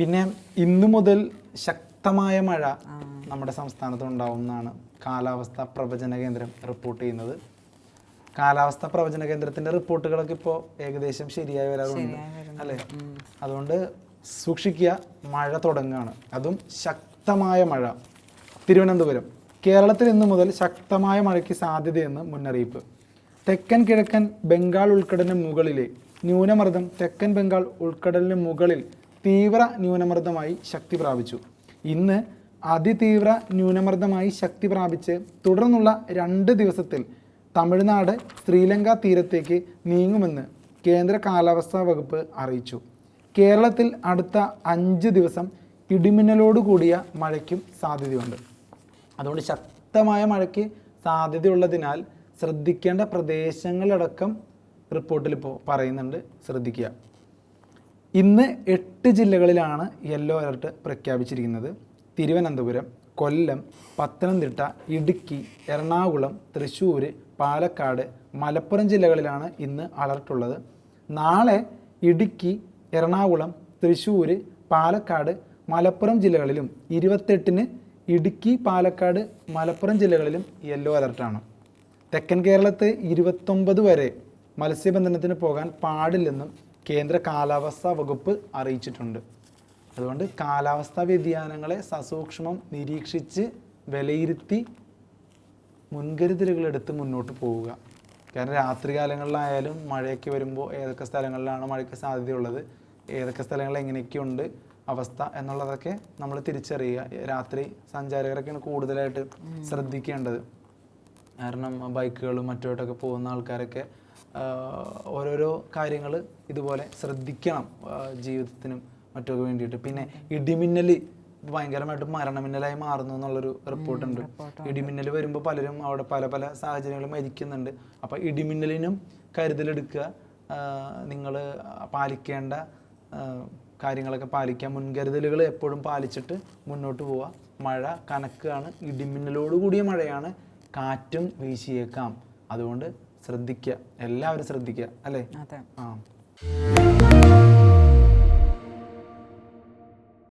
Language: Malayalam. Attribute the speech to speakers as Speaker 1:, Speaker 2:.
Speaker 1: പിന്നെ ഇന്നു മുതൽ ശക്തമായ മഴ നമ്മുടെ സംസ്ഥാനത്ത് ഉണ്ടാവുമെന്നാണ് കാലാവസ്ഥാ പ്രവചന കേന്ദ്രം റിപ്പോർട്ട് ചെയ്യുന്നത് കാലാവസ്ഥാ പ്രവചന കേന്ദ്രത്തിന്റെ റിപ്പോർട്ടുകളൊക്കെ ഇപ്പോൾ ഏകദേശം ശരിയായി വരാറുണ്ട് അല്ലേ അതുകൊണ്ട് സൂക്ഷിക്കുക മഴ തുടങ്ങുകയാണ് അതും ശക്തമായ മഴ തിരുവനന്തപുരം കേരളത്തിൽ ഇന്നു മുതൽ ശക്തമായ മഴയ്ക്ക് സാധ്യതയെന്ന് മുന്നറിയിപ്പ് തെക്കൻ കിഴക്കൻ ബംഗാൾ ഉൾക്കടലിന് മുകളിലെ ന്യൂനമർദ്ദം തെക്കൻ ബംഗാൾ ഉൾക്കടലിന് മുകളിൽ തീവ്ര ന്യൂനമർദ്ദമായി ശക്തി പ്രാപിച്ചു ഇന്ന് അതിതീവ്ര ന്യൂനമർദ്ദമായി ശക്തി പ്രാപിച്ച് തുടർന്നുള്ള രണ്ട് ദിവസത്തിൽ തമിഴ്നാട് ശ്രീലങ്ക തീരത്തേക്ക് നീങ്ങുമെന്ന് കേന്ദ്ര കാലാവസ്ഥാ വകുപ്പ് അറിയിച്ചു കേരളത്തിൽ അടുത്ത അഞ്ച് ദിവസം ഇടിമിന്നലോടുകൂടിയ കൂടിയ മഴയ്ക്കും സാധ്യതയുണ്ട് അതുകൊണ്ട് ശക്തമായ മഴയ്ക്ക് സാധ്യതയുള്ളതിനാൽ ശ്രദ്ധിക്കേണ്ട പ്രദേശങ്ങളടക്കം റിപ്പോർട്ടിൽ ഇപ്പോൾ പറയുന്നുണ്ട് ശ്രദ്ധിക്കുക ഇന്ന് എട്ട് ജില്ലകളിലാണ് യെല്ലോ അലർട്ട് പ്രഖ്യാപിച്ചിരിക്കുന്നത് തിരുവനന്തപുരം കൊല്ലം പത്തനംതിട്ട ഇടുക്കി എറണാകുളം തൃശ്ശൂർ പാലക്കാട് മലപ്പുറം ജില്ലകളിലാണ് ഇന്ന് അലർട്ടുള്ളത് നാളെ ഇടുക്കി എറണാകുളം തൃശ്ശൂർ പാലക്കാട് മലപ്പുറം ജില്ലകളിലും ഇരുപത്തെട്ടിന് ഇടുക്കി പാലക്കാട് മലപ്പുറം ജില്ലകളിലും യെല്ലോ അലർട്ടാണ് തെക്കൻ കേരളത്തെ ഇരുപത്തൊമ്പത് വരെ മത്സ്യബന്ധനത്തിന് പോകാൻ പാടില്ലെന്നും കേന്ദ്ര കാലാവസ്ഥാ വകുപ്പ് അറിയിച്ചിട്ടുണ്ട് അതുകൊണ്ട് കാലാവസ്ഥാ വ്യതിയാനങ്ങളെ സസൂക്ഷ്മം നിരീക്ഷിച്ച് വിലയിരുത്തി മുൻകരുതലുകളെടുത്ത് മുന്നോട്ട് പോവുക കാരണം രാത്രികാലങ്ങളിലായാലും മഴയൊക്കെ വരുമ്പോൾ ഏതൊക്കെ സ്ഥലങ്ങളിലാണ് മഴയ്ക്ക് സാധ്യതയുള്ളത് ഏതൊക്കെ സ്ഥലങ്ങൾ എങ്ങനെയൊക്കെയുണ്ട് അവസ്ഥ എന്നുള്ളതൊക്കെ നമ്മൾ തിരിച്ചറിയുക രാത്രി സഞ്ചാരകരൊക്കെയാണ് കൂടുതലായിട്ട് ശ്രദ്ധിക്കേണ്ടത് കാരണം ബൈക്കുകളും മറ്റോട്ടൊക്കെ പോകുന്ന ആൾക്കാരൊക്കെ ഓരോരോ കാര്യങ്ങൾ ഇതുപോലെ ശ്രദ്ധിക്കണം ജീവിതത്തിനും മറ്റൊക്കെ വേണ്ടിയിട്ട് പിന്നെ ഇടിമിന്നൽ ഭയങ്കരമായിട്ട് മരണമിന്നലായി മാറുന്നു എന്നുള്ളൊരു റിപ്പോർട്ടുണ്ട് ഇടിമിന്നൽ വരുമ്പോൾ പലരും അവിടെ പല പല സാഹചര്യങ്ങളും മരിക്കുന്നുണ്ട് അപ്പോൾ ഇടിമിന്നലിനും കരുതലെടുക്കുക നിങ്ങൾ പാലിക്കേണ്ട കാര്യങ്ങളൊക്കെ പാലിക്കുക മുൻകരുതലുകൾ എപ്പോഴും പാലിച്ചിട്ട് മുന്നോട്ട് പോവുക മഴ കനക്കാണ് ഇടിമിന്നലോട് കൂടിയ മഴയാണ് കാറ്റും വീശിയേക്കാം അതുകൊണ്ട് ശ്രദ്ധിക്കുക എല്ലാവരും ശ്രദ്ധിക്കുക അല്ലേ
Speaker 2: ആ